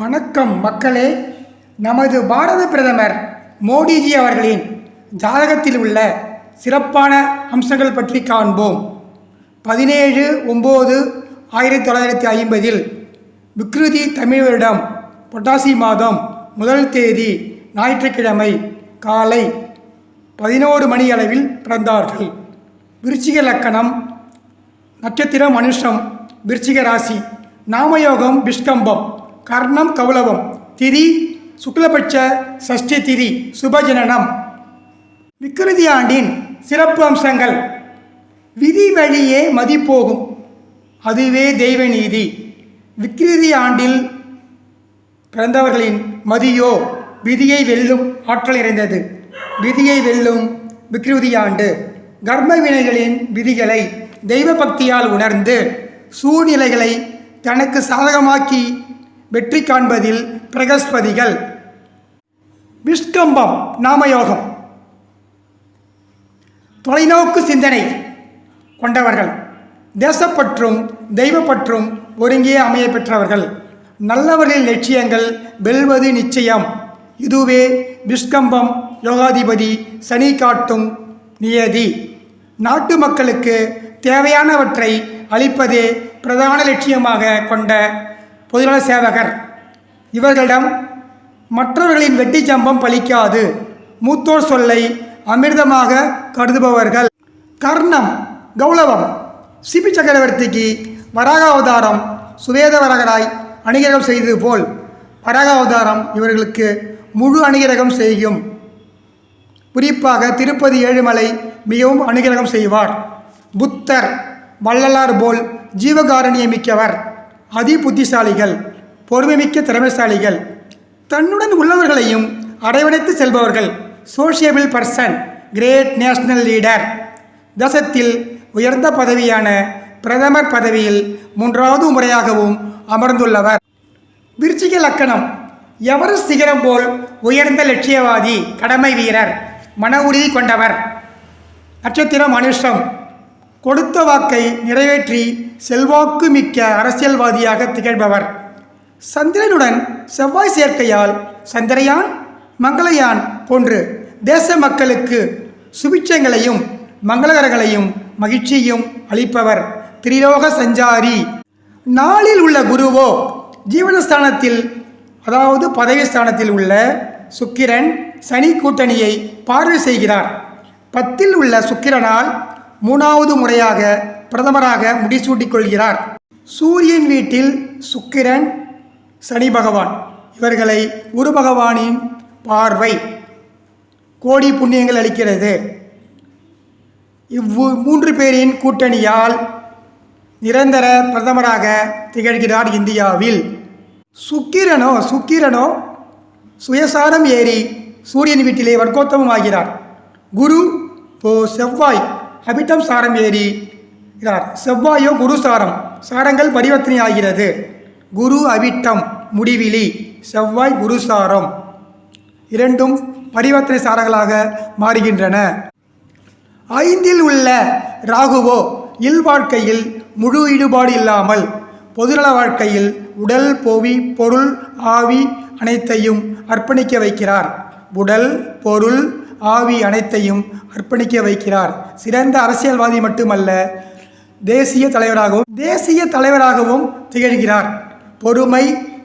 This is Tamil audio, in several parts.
வணக்கம் மக்களே. நமது பாரத பிரதமர் மோடிஜி அவர்களின் ஜாதகத்தில் உள்ள சிறப்பான அம்சங்கள் பற்றி காண்போம். பதினேழு ஒம்பது ஆயிரத்தி தொள்ளாயிரத்தி ஐம்பதில் விக்ருதி தமிழ் வருடம் பொட்டாசி மாதம் முதல் தேதி ஞாயிற்றுக்கிழமை காலை பதினோரு மணி அளவில் பிறந்தார்கள். விருச்சிக லக்கணம் நட்சத்திரம் மனுஷம் விருச்சிக ராசி நாமயோகம் விஷ்கம்பம் கர்ணம் கௌலவம் திரி சுக்லபட்ச சஷ்டி திரி சுபஜனனம். விக்கிருதி ஆண்டின் சிறப்பு அம்சங்கள். விதி வழியே மதிப்போகும். அதுவே தெய்வ நீதி. விக்கிருதி ஆண்டில் பிறந்தவர்களின் மதியோ விதியை வெல்லும் ஆற்றல் நிறைந்தது. விதியை வெல்லும் விக்ருதி ஆண்டு கர்ம வினைகளின் விதிகளை தெய்வ பக்தியால் உணர்ந்து சூழ்நிலைகளை தனக்கு சாதகமாக்கி வெற்றி காண்பதில் பிரகஸ்பதிகள். விஷ்கம்பம் நாமயோகம். தொலைநோக்கு சிந்தனை கொண்டவர்கள். தேசப்பற்றும் தெய்வப்பற்றும் ஒருங்கே அமைய பெற்றவர்கள். நல்லவர்களின் லட்சியங்கள் வெல்வது நிச்சயம். இதுவே விஷ்கம்பம் யோகாதிபதி சனி காட்டும் நியதி. நாட்டு மக்களுக்கு தேவையானவற்றை அளிப்பதே பிரதான லட்சியமாக கொண்ட பொதுநல சேவகர். இவர்களிடம் மற்றவர்களின் வெட்டி சம்பம் பலிக்காது மூத்தோர் சொல்லை அமிர்தமாக கருதுபவர்கள். கர்ணம் கௌளவம் சிபி சக்கரவர்த்திக்கு வராக அவதாரம் சுவேத வரகராய் அணிகரம் செய்தது போல் வராக அவதாரம் இவர்களுக்கு முழு அணிகரகம் செய்யும். குறிப்பாக திருப்பதி ஏழுமலை மிகவும் அனுகிரகம் செய்வார். புத்தர் வள்ளலார் போல் ஜீவகாரணியமிக்கவர் அதி புத்திசாலிகள் பொறுமைமிக்க திறமைசாலிகள் தன்னுடன் உள்ளவர்களையும் அடைவடைத்து செல்பவர்கள் sociable person great national leader தேசத்தில் உயர்ந்த பதவியான பிரதமர் பதவியில் மூன்றாவது முறையாகவும் அமர்ந்துள்ளவர். விருச்சிக லக்கணம் எவரஸ்ட் சிகரம் போல் உயர்ந்த லட்சியவாதி கடமை வீரர் மன உறுதி கொண்டவர். நட்சத்திரம் அனுஷம் கொடுத்த வாக்கை நிறைவேற்றி செல்வாக்கு மிக்க அரசியல்வாதியாக திகழ்பவர். சந்திரனுடன் செவ்வாய் சேர்க்கையால் சந்திரயான் மங்களயான் போன்று தேச மக்களுக்கு சுபிட்சங்களையும் மங்களகரங்களையும் மகிழ்ச்சியும் அளிப்பவர் திரிலோக சஞ்சாரி. நாளில் உள்ள குருவோ ஜீவனஸ்தானத்தில் அதாவது பதவி ஸ்தானத்தில் உள்ள சுக்கிரன் சனி கூட்டணியை பார்வை செய்கிறார். பத்தில் உள்ள சுக்கிரனால் மூணாவது முறையாக பிரதமராக முடிசூட்டிக் கொள்கிறார் சூரியன் வீட்டில் சுக்கிரன் சனி பகவான். இவர்களை குரு பகவானின் பார்வை கோடி புண்ணியங்கள் அளிக்கிறது. இவ்வு மூன்று பேரின் கூட்டணியால் நிரந்தர பிரதமராக திகழ்கிறார் இந்தியாவில். சுக்கிரனோ சுக்கிரனோ சுயசாரம் ஏறி சூரியன் வீட்டிலே வர்க்கோத்தமம் ஆகிறார் குரு ஓ செவ்வாய். அபிட்டம் சாரம் ஏறி. இதார். செவ்வாயோ குரு சாரம். சாரங்கள் பரிவர்த்தனை ஆகிறது குரு அவிட்டம் முடிவிலி. செவ்வாய் குரு சாரம். இரண்டும் பரிவர்த்தனை சாரங்களாக மாறுகின்றன. ஐந்தில் உள்ள ராகுவோ இல்வாழ்க்கையில் முழு ஈடுபாடு இல்லாமல் பொதுநல வாழ்க்கையில் உடல் பொவி பொருள் ஆவி அனைத்தையும் அர்ப்பணிக்க வைக்கிறார். உடல் பொருள் ஆவி அனைத்தையும் அர்ப்பணிக்க வைக்கிறார். சிறந்த அரசியல்வாதி மட்டுமல்ல தேசிய தலைவராகவும் தேசிய தலைவராகவும் திகழ்கிறார். பொறுமை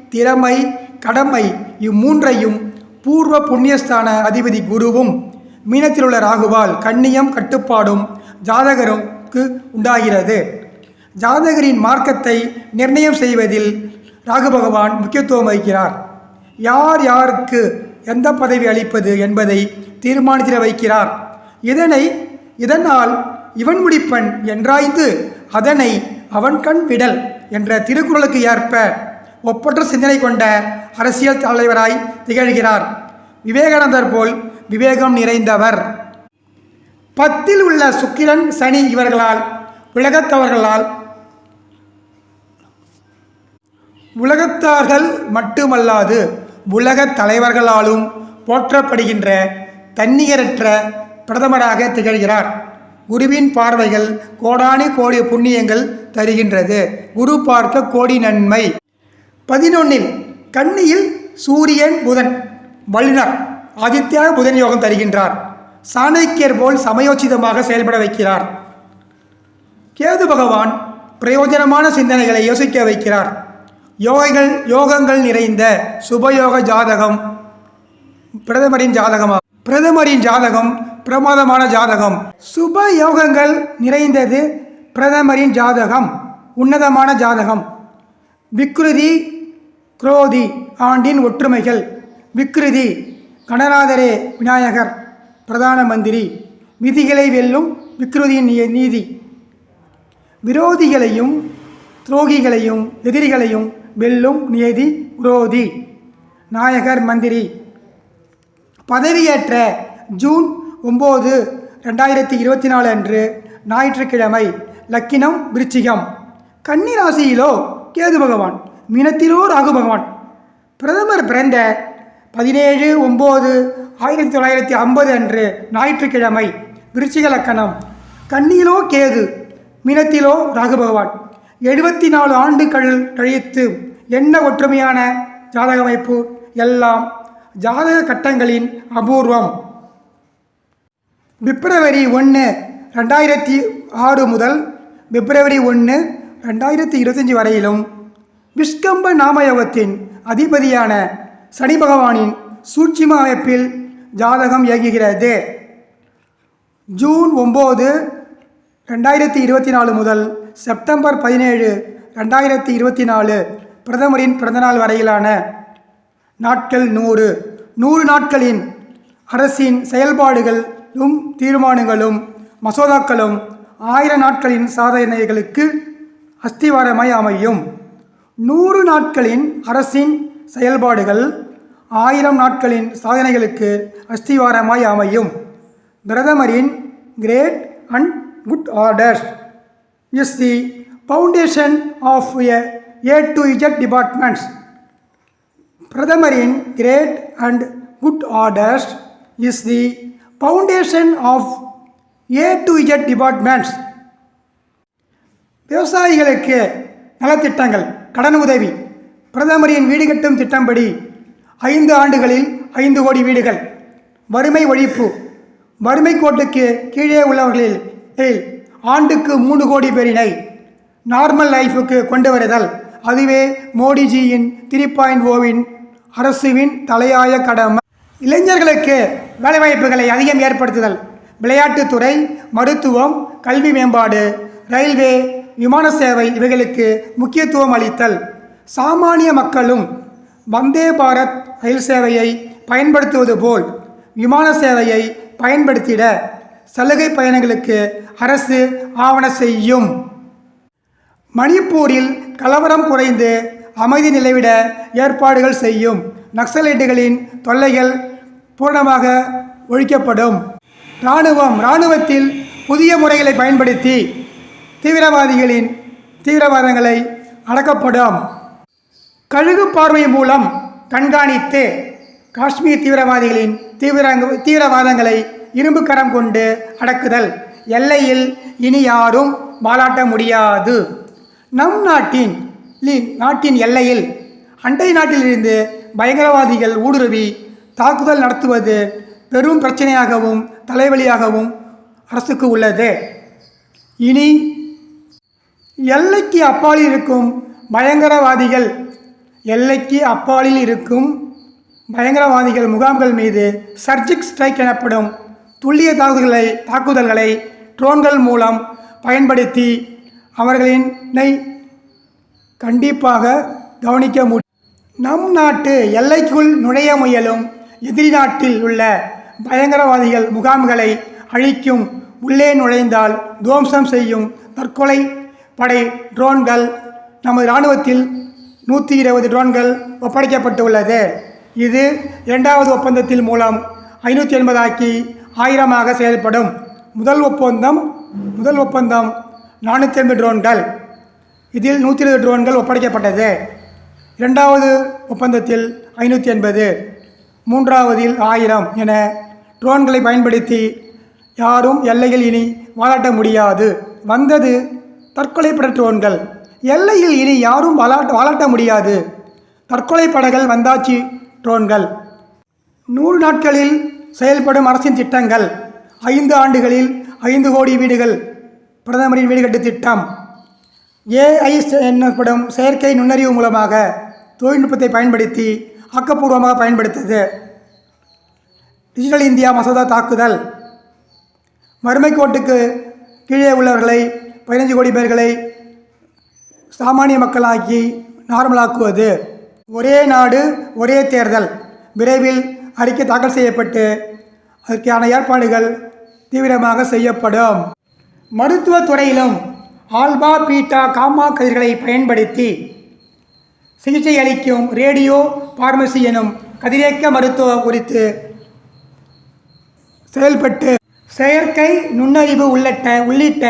திறமை கடமை இம்மூன்றையும் பூர்வ புண்ணியஸ்தான அதிபதி குருவும் மீனத்தில் உள்ள ராகுவால் கண்ணியம் கட்டுப்பாடும் ஜாதகருக்கு உண்டாகிறது. ஜாதகரின் மார்க்கத்தை நிர்ணயம் செய்வதில் ராகு பகவான் முக்கியத்துவம் வகிக்கிறார். யார் யாருக்கு எந்த பதவி அளிப்பது என்பதை தீர்மானித்திட வைக்கிறார். இதனை இதனால் இவன் முடிப்பன் என்றாய்ந்து அதனை அவன் கண் விடல் என்ற திருக்குறளுக்கு ஏற்ப ஒப்பற்ற சிந்தனை கொண்ட அரசியல் தலைவராய் திகழ்கிறார். விவேகானந்தர் போல் விவேகம் நிறைந்தவர். பத்தில் உள்ள சுக்கிரன் சனி இவர்களால் உலகத்தவர்களால் உலகத்தார்கள் மட்டுமல்லாது உலகத் தலைவர்களாலும் போற்றப்படுகின்ற தன்னிகரற்ற பிரதமராக திகழ்கிறார். குருவின் பார்வைகள் கோடானி கோடி புண்ணியங்கள் தருகின்றது. குரு பார்க்க கோடி நன்மை. பதினொன்னில் கன்னியில் சூரியன் புதன் வல்லுனர் ஆதித்யா புதன் யோகம் தருகின்றார். சாணக்கியர் போல் சமயோச்சிதமாக செயல்பட வைக்கிறார். கேது பகவான் பிரயோஜனமான சிந்தனைகளை யோசிக்க வைக்கிறார். யோகைகள் யோகங்கள் நிறைந்த சுபயோக ஜாதகம் பிரதமரின் ஜாதகமா பிரதமரின் ஜாதகம் பிரமாதமான ஜாதகம். சுப யோகங்கள் நிறைந்தது பிரதமரின் ஜாதகம் உன்னதமான ஜாதகம். விக்ருதி குரோதி ஆண்டின் ஒற்றுமைகள். விக்ருதி கணநாதரே விநாயகர் பிரதான மந்திரி. விதிகளை வெல்லும் விக்ருதியின் நீ- நீதி. விரோதிகளையும் துரோகிகளையும் எதிரிகளையும் வெல்லும் நியதி குரோதி. நாயகர் மந்திரி. பதவியேற்ற ஜூன் ஒம்பது ரெண்டாயிரத்தி இருபத்தி நாலு அன்று ஞாயிற்றுக்கிழமை லக்கினம் விருச்சிகம். கன்னி ராசியிலோ கேது பகவான் மினத்திலோ ராகு பகவான். பிரதமர் பிறந்த பதினேழு ஒம்பது ஆயிரத்தி தொள்ளாயிரத்தி ஐம்பது அன்று ஞாயிற்றுக்கிழமை விருச்சிக லக்கணம். கன்னியிலோ கேது மினத்திலோ ராகு பகவான். எழுபத்தி நாலு ஆண்டுகள் கழித்து என்ன ஒற்றுமையான ஜாதக அமைப்பு எல்லாம் ஜாதக கட்டங்களின் அபூர்வம். பிப்ரவரி ஒன்று ரெண்டாயிரத்தி ஆறு முதல் பிப்ரவரி ஒன்று ரெண்டாயிரத்தி இருபத்தஞ்சி வரையிலும் விஷ்கம்ப நாமயோகத்தின் அதிபதியான சனி பகவானின் சூட்சிம அமைப்பில் ஜாதகம் இயங்குகிறது. ஜூன் ஒம்பது ரெண்டாயிரத்தி இருபத்தி நாலு முதல் செப்டம்பர் பதினேழு ரெண்டாயிரத்தி இருபத்தி நாலு பிரதமரின் பிறந்தநாள் வரையிலான நாட்கள் நூறு. நூறு நாட்களின் அரசின் செயல்பாடுகளும் தீர்மானங்களும் மசோதாக்களும் ஆயிரம் நாட்களின் சாதனைகளுக்கு அஸ்திவாரமாய் அமையும். நூறு நாட்களின் அரசின் செயல்பாடுகள் ஆயிரம் நாட்களின் சாதனைகளுக்கு அஸ்திவாரமாய் அமையும். பிரதமரின் great and good order is the foundation of A to Z departments பிரதமரின் great and good orders is the foundation of A to Z departments விவசாயிகளுக்கு நலத்திட்டங்கள் கடன் உதவி பிரதமரின் வீடு கட்டும் திட்டம்படி ஐந்து ஆண்டுகளில் ஐந்து கோடி வீடுகள் வறுமை ஒழிப்பு வறுமை கோட்டுக்கு கீழே உள்ளவர்களில் ஆண்டுக்கு மூணு கோடி பேரினை நார்மல் லைஃபுக்கு கொண்டு வருதல். அதுவே மோடிஜியின் த்ரீ பாயிண்ட் ஓவின் அரசுவின் தலையாய கடமை. இளைஞர்களுக்கு வேலைவாய்ப்புகளை அதிகம் ஏற்படுத்துதல். விளையாட்டுத்துறை மருத்துவம் கல்வி மேம்பாடு ரயில்வே விமான சேவை இவைகளுக்கு முக்கியத்துவம் அளித்தல். சாமானிய மக்களும் வந்தே பாரத் ரயில் சேவையை பயன்படுத்துவது போல் விமான சேவையை பயன்படுத்திட சலுகை பயணங்களுக்கு அரசு ஆவண செய்யும். மணிப்பூரில் கலவரம் குறைந்து அமைதி நிலைவிட ஏற்பாடுகள் செய்யும் நக்சலைட்டுகளின் தொல்லைகள் பூரணமாக ஒழிக்கப்படும். இராணுவம் இராணுவத்தில் புதிய முறைகளை பயன்படுத்தி தீவிரவாதிகளின் தீவிரவாதங்களை அடக்கப்படும். கழுகு பார்வை மூலம் கண்காணித்து காஷ்மீர் தீவிரவாதிகளின் தீவிர தீவிரவாதங்களை இரும்பு கரம் கொண்டு அடக்குதல். எல்லையில் இனி யாரும் வாலாட்ட முடியாது. நம் நாட்டின் நாட்டின் எல்லையில் அண்டை நாட்டிலிருந்து பயங்கரவாதிகள் ஊடுருவி தாக்குதல் நடத்துவது பெரும் பிரச்சனையாகவும் தலைவலியாகவும் அரசுக்கு உள்ளது. இனி எல்லைக்கு அப்பாலில் இருக்கும் பயங்கரவாதிகள் எல்லைக்கு அப்பாலில் இருக்கும் பயங்கரவாதிகள் முகாம்கள் மீது சர்ஜிக் ஸ்ட்ரைக் எனப்படும் துல்லிய தாக்குதல்களை தாக்குதல்களை ட்ரோன்கள் மூலம் பயன்படுத்தி அவர்களினை கண்டிப்பாக கவனிக்க முடியும் நம் நாட்டு எல்லைக்குள் நுழைய முயலும் எதிரி நாட்டில் உள்ள பயங்கரவாதிகள் முகாம்களை அழிக்கும் உள்ளே நுழைந்தால் துவம்சம் செய்யும் தற்கொலை படை ட்ரோன்கள் நமது இராணுவத்தில் நூற்றி இருபது ட்ரோன்கள் ஒப்படைக்கப்பட்டுள்ளது. இது இரண்டாவது ஒப்பந்தத்தில் மூலம் ஐநூற்றி எண்பதாக்கி ஆயிரமாக செயல்படும். முதல் ஒப்பந்தம் முதல் ஒப்பந்தம் நானூற்றி ஐம்பது ட்ரோன்கள். இதில் நூற்றி இருபது ட்ரோன்கள் ஒப்படைக்கப்பட்டது. இரண்டாவது ஒப்பந்தத்தில் ஐநூற்றி எண்பது மூன்றாவதில் ஆயிரம் என ட்ரோன்களை பயன்படுத்தி யாரும் எல்லையில் இனி வாலாட்ட முடியாது. வந்தது தற்கொலைப்பட ட்ரோன்கள். எல்லையில் இனி யாரும் வாலாட்ட வாலாட்ட முடியாது. தற்கொலை படைகள் வந்தாச்சி ட்ரோன்கள். நூறு நாட்களில் செயல்படும் அரசின் திட்டங்கள். ஐந்து ஆண்டுகளில் ஐந்து கோடி வீடுகள் பிரதமரின் வீடு கட்டு திட்டம் ஏஐ எனப்படும் செயற்கை நுண்ணறிவு மூலமாக தொழில்நுட்பத்தை பயன்படுத்தி ஆக்கப்பூர்வமாக பயன்படுத்தது. டிஜிட்டல் இந்தியா மசோதா தாக்குதல். வறுமை கோட்டுக்கு கீழே உள்ளவர்களை பதினஞ்சு கோடி பேர்களை சாமானிய மக்களாக்கி நார்மலாக்குவது. ஒரே நாடு ஒரே தேர்தல். விரைவில் அறிக்கை தாக்கல் செய்யப்பட்டு அதற்கான ஏற்பாடுகள் தீவிரமாக செய்யப்படும். மருத்துவத் துறையிலும் ஆல்பா பீட்டா காமா கதிர்களை பயன்படுத்தி சிகிச்சை அளிக்கும் ரேடியோ பார்மசி எனும் கதிரேக்க மருத்துவம் குறித்து செயல்பட்டு செயற்கை நுண்ணறிவு உள்ளிட்ட உள்ளிட்ட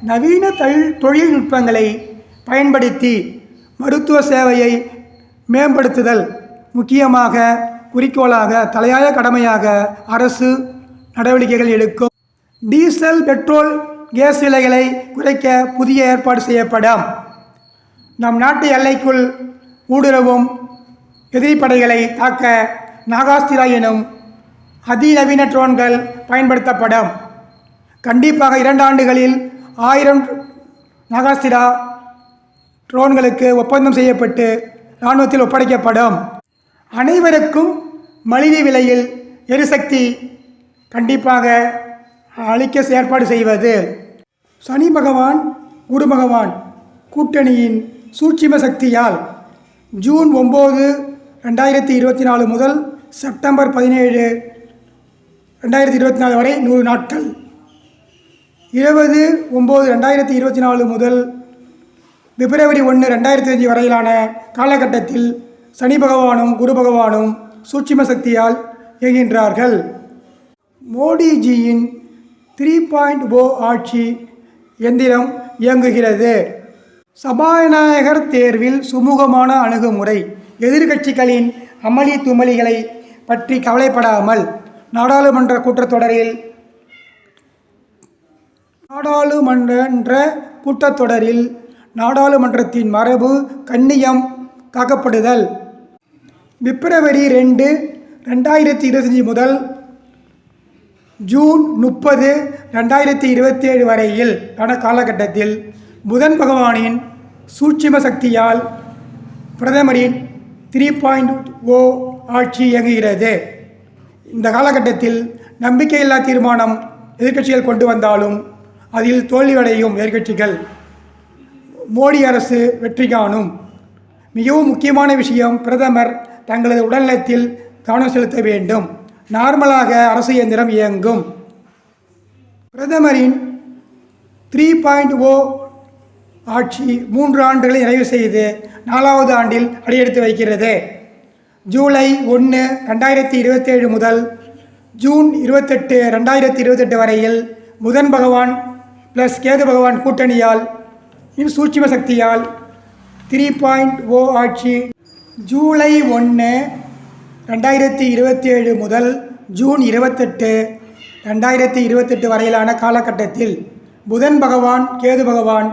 நவீன தொழில் தொழில்நுட்பங்களை பயன்படுத்தி மருத்துவ சேவையை மேம்படுத்துதல் முக்கியமாக குறிக்கோளாக தலையாய கடமையாக அரசு நடவடிக்கைகள் எடுக்கும். டீசல் பெட்ரோல் கேஸ் விலைகளை குறைக்க புதிய ஏற்பாடு செய்யப்படும். நம் நாட்டு எல்லைக்குள் ஊடுருவும் எதிரிப்படைகளை தாக்க நாகாஸ்திரா எனும் அதிநவீன ட்ரோன்கள் பயன்படுத்தப்படும். கண்டிப்பாக இரண்டு ஆண்டுகளில் ஆயிரம் நாகாஸ்திரா ட்ரோன்களுக்கு ஒப்பந்தம் செய்யப்பட்டு இராணுவத்தில் ஒப்படைக்கப்படும். அனைவருக்கும் மலிவு விலையில் எரிசக்தி கண்டிப்பாக அழிக்க ஏற்பாடு செய்வது. சனி பகவான் குரு பகவான் கூட்டணியின் சூட்சிம சக்தியால் ஜூன் ஒம்பது ரெண்டாயிரத்தி இருபத்தி நாலு முதல் செப்டம்பர் பதினேழு ரெண்டாயிரத்தி இருபத்தி நாலு வரை நூறு நாட்கள். இருபது ஒம்பது ரெண்டாயிரத்தி இருபத்தி நாலு முதல் பிப்ரவரி ஒன்று ரெண்டாயிரத்தி அஞ்சு வரையிலான காலகட்டத்தில் சனி பகவானும் குரு பகவானும் சூட்சிம சக்தியால் இயங்குகின்றார்கள். மோடிஜியின் த்ரீ பாயிண்ட் ஓ ஆட்சி எந்திரம் இயங்குகிறது. சபாநாயகர் தேர்வில் சுமூகமான அணுகுமுறை எதிர்க்கட்சிகளின் அமளி துமளிகளை பற்றி கவலைப்படாமல் நாடாளுமன்ற கூட்டத்தொடரில் நாடாளுமன்ற கூட்டத்தொடரில் நாடாளுமன்றத்தின் மரபு கண்ணியம் காக்கப்படுதல். பிப்ரவரி ரெண்டு ரெண்டாயிரத்தி இருபத்தஞ்சி முதல் ஜூன் முப்பது ரெண்டாயிரத்தி இருபத்தேழு வரையில் ஆன காலகட்டத்தில் புதன் பகவானின் சூட்சிம சக்தியால் பிரதமரின் த்ரீ பாயிண்ட் ஓ ஆட்சி இயங்குகிறது. இந்த காலகட்டத்தில் நம்பிக்கையில்லா தீர்மானம் எதிர்க்கட்சிகள் கொண்டு வந்தாலும் அதில் தோல்வியடையும் எதிர்க்கட்சிகள். மோடி அரசு வெற்றி காணும். மிகவும் முக்கியமான விஷயம் பிரதமர் தங்களது உடல்நலத்தில் கவனம் செலுத்த வேண்டும். நார்மலாக அரசு இயந்திரம் இயங்கும். பிரதமரின் த்ரீ பாயிண்ட் ஓ ஆட்சி மூன்று ஆண்டுகளை நிறைவு செய்து நாலாவது ஆண்டில் அடியெடுத்து வைக்கிறது. ஜூலை ஒன்று ரெண்டாயிரத்தி இருபத்தேழு முதல் ஜூன் இருபத்தெட்டு ரெண்டாயிரத்தி இருபத்தெட்டு வரையில் புதன் பகவான் ப்ளஸ் கேது பகவான் கூட்டணியால் இன் சூட்சும சக்தியால் த்ரீ பாயிண்ட் ஓ ஆட்சி ஜூலை ஒன்று ரெண்டாயிரத்தி இருபத்தி ஏழு முதல் ஜூன் இருபத்தெட்டு ரெண்டாயிரத்தி இருபத்தெட்டு வரையிலான காலகட்டத்தில் புதன் பகவான் கேது பகவான்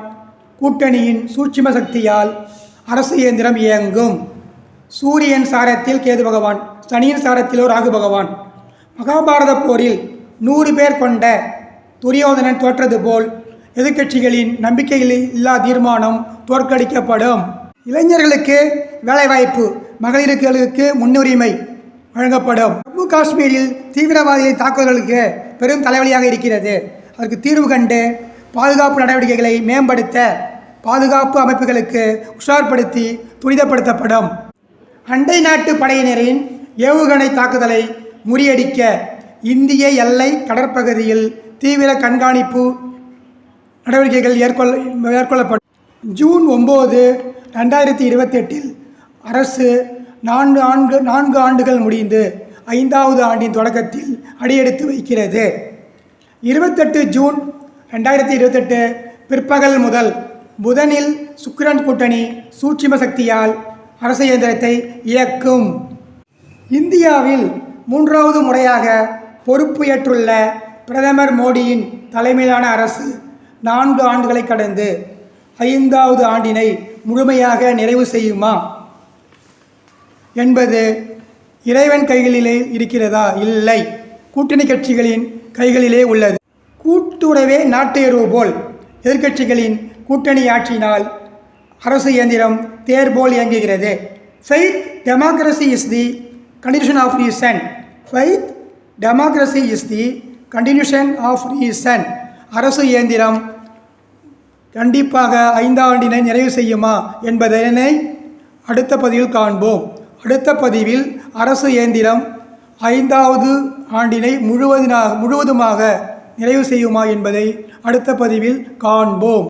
கூட்டணியின் சூட்சும சக்தியால் அரசு இயந்திரம் இயங்கும். சூரியன் சாரத்தில் கேது பகவான் சனியின் சாரத்திலோ ராகு பகவான். மகாபாரத போரில் நூறு பேர் கொண்ட துரியோதனன் தோற்றது போல் எதிர்க்கட்சிகளின் நம்பிக்கையில் இல்லா தீர்மானம் தோற்கடிக்கப்படும். இளைஞர்களுக்கு வேலைவாய்ப்பு மகளிர்களுக்கு முன்னுரிமை வழங்கப்படும். ஜம்மு காஷ்மீரில் தீவிரவாதிகளின் தாக்குதல்களுக்கு பெரும் தலைவலியாக இருக்கிறது. அதற்கு தீர்வு கண்டு பாதுகாப்பு நடவடிக்கைகளை மேம்படுத்த பாதுகாப்பு அமைப்புகளுக்கு உஷார்படுத்தி துரிதப்படுத்தப்படும். அண்டை நாட்டு படையினரின் ஏவுகணை தாக்குதலை முறியடிக்க இந்திய எல்லை கடற்பகுதியில் தீவிர கண்காணிப்பு நடவடிக்கைகள் ஏற்கொள்ள மேற்கொள்ளப்படும். ஜூன் ஒம்பது ரெண்டாயிரத்தி இருபத்தெட்டில் அரசு நான்கு ஆண்டு நான்கு ஆண்டுகள் முடிந்து ஐந்தாவது ஆண்டின் தொடக்கத்தில் அடியெடுத்து வைக்கிறது. இருபத்தெட்டு ஜூன் ரெண்டாயிரத்தி இருபத்தெட்டு பிற்பகல் முதல் புதனில் சுக்கிரன் கூட்டணி சூட்சிம சக்தியால் அரசு இயந்திரத்தை இயக்கும். இந்தியாவில் மூன்றாவது முறையாக பொறுப்பு ஏற்றுள்ள பிரதமர் மோடியின் தலைமையிலான அரசு நான்கு ஆண்டுகளை கடந்து ஐந்தாவது ஆண்டினை முழுமையாக நிறைவு செய்யுமா? என்பது இறைவன் கைகளிலே இருக்கிறதா? இல்லை. கூட்டணி கட்சிகளின் கைகளிலே உள்ளது. கூட்டுறவே நாட்டேரோ போல் எதிர்க்கட்சிகளின் கூட்டணி ஆட்சியினால் அரசு இயந்திரம் தேர் போல் இயங்குகிறது. Faith democracy is the condition of reason. Faith democracy is the continuation of reason. அரசு இயந்திரம் கண்டிப்பாக ஐந்தாண்டினை நிறைவு செய்யுமா என்பதனை அடுத்த பதிவில் காண்போம். அடுத்த பதிவில் அரசு இயந்திரம் ஐந்தாவது ஆண்டினை முழுவதினாக முழுவதுமாக நிறைவு செய்யுமா என்பதை அடுத்த பதிவில் காண்போம்.